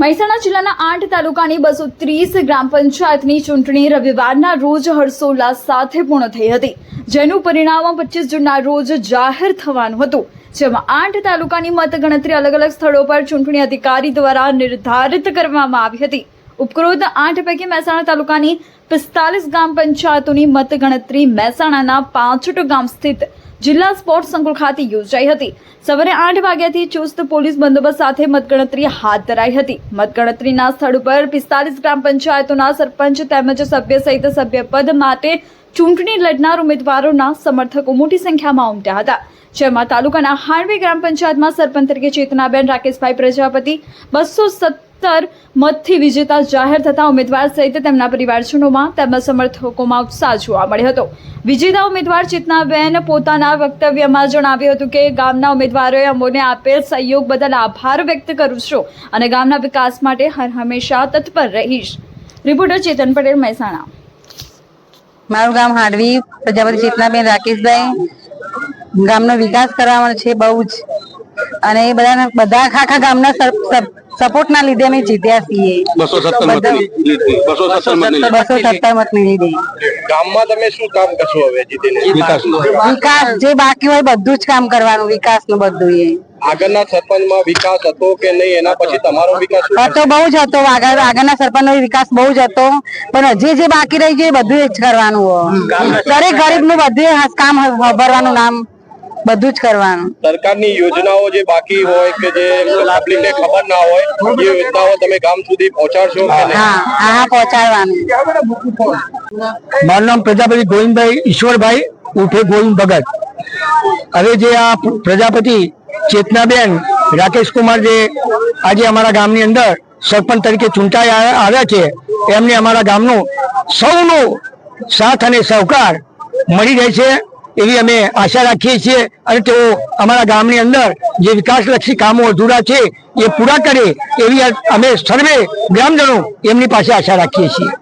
મહેસાણા જિલ્લાના આઠ તાલુકાની બસો ત્રીસ ગ્રામ પંચાયતની ચૂંટણી રવિવારના રોજ હર્ષોલ્લાસ સાથે પૂર્ણ થઈ હતી. જેનું પરિણામ પચીસ જૂનના રોજ જાહેર થવાનું હતું. જેમાં આઠ તાલુકાની મતગણતરી અલગ અલગ સ્થળો પર ચૂંટણી અધિકારી દ્વારા નિર્ધારિત કરવામાં આવી હતી. ઉપરોક્ત આઠ પૈકી મહેસાણા તાલુકાની પિસ્તાલીસ ગામ પંચાયતોની મતગણતરી મહેસાણાના પાંચટ ગામ સ્થિત જિલ્લા સ્પોર્ટ્સ સંકુલ ખાતે યોજાઈ હતી. સવારે આઠ વાગ્યાથી ચુસ્ત પોલીસ બંદોબસ્ત સાથે મતગણતરી હાથ ધરાઈ હતી. મતગણતરીના સ્થળ ઉપર પિસ્તાલીસ ગ્રામ પંચાયતોના સરપંચ તેમજ સભ્ય સહિત સભ્યપદ માટે ચૂંટણી લડનાર ઉમેદવારોના સમર્થકો મોટી સંખ્યામાં ઉમટ્યા હતા. જેમાં તાલુકાના હાણવી ગ્રામ પંચાયતમાં સરપંચ તરીકે ચેતનાબેન, રાકેશભાઈ પ્રજાપતિ, બસો સત્તર મતથી વિજેતા જાહેર થતા ઉમેદવાર સહિત તેમના પરિવારજનોમાં તેમજ સમર્થકોમાં ઉત્સાહ જોવા મળ્યો હતો. વિજેતા ઉમેદવાર ચેતનાબેન પોતાના વક્તવ્યમાં જણાવ્યું હતું કે, ગામના ઉમેદવારોએ અમોને આપેલ સહયોગ બદલ આભાર વ્યક્ત કરું છું અને ગામના વિકાસ માટે હર હંમેશા તત્પર રહીશ. રિપોર્ટર ચેતન પટેલ, મહેસાણા. મારું ગામ હાડવી પ્રજાપતિ ચેતનાબેન રાકેશભાઈ. ગામનો વિકાસ કરવાનો છે બહુ જ. અને એ બધા બધા આખા ગામના સપોર્ટ ના લીધે અમે જીત્યા છીએ. બસો સત્તર મતની લીધે. ગામમાં તમે શું કામ કરશો હવે વિકાસ. વિકાસ જે બાકી હોય બધું જ કામ કરવાનું વિકાસનું બધું એ. આગળના સરપંચમાં વિકાસ હતો કે નહીં એના પછી તમારો વિકાસ હતો બહુ જ હતો. આગળ આગળના સરપંચ નો વિકાસ બહુ જ હતો. પણ હજી જે બાકી રહી ગયું બધું જ કરવાનું દરેક ગરીબનું બધું કામ ભરવાનું નામ બધું જ કરવાનું. સરકારની યોજનાઓ જે બાકી હોય કે જે પબ્લિક ને ખબર ના હોય એ યોજનાઓ તમે ગામ સુધી પહોંચાડશો હા હા હા પહોંચાડવાનું. મારું નામ પ્રજાપતિ ગોવિંદભાઈ ઈશ્વરભાઈ ઉર્ફે ગોવિંદ ભગત. હવે જે આ પ્રજાપતિ ચેતનાબેન રાકેશ કુમાર જે આજે અમારા ગામની અંદર સરપંચ તરીકે ચૂંટાઈ આવ્યા છે, એમને અમારા ગામનું સૌનો સાથ અને સહકાર મળી રહે છે એવી અમે આશા રાખીએ છીએ અને તેઓ અમારા ગામની અંદર જે વિકાસલક્ષી કામો અધૂરા છે એ પૂરા કરે એવી અમે સર્વે ગ્રામજનો એમની પાસે આશા રાખીએ છીએ.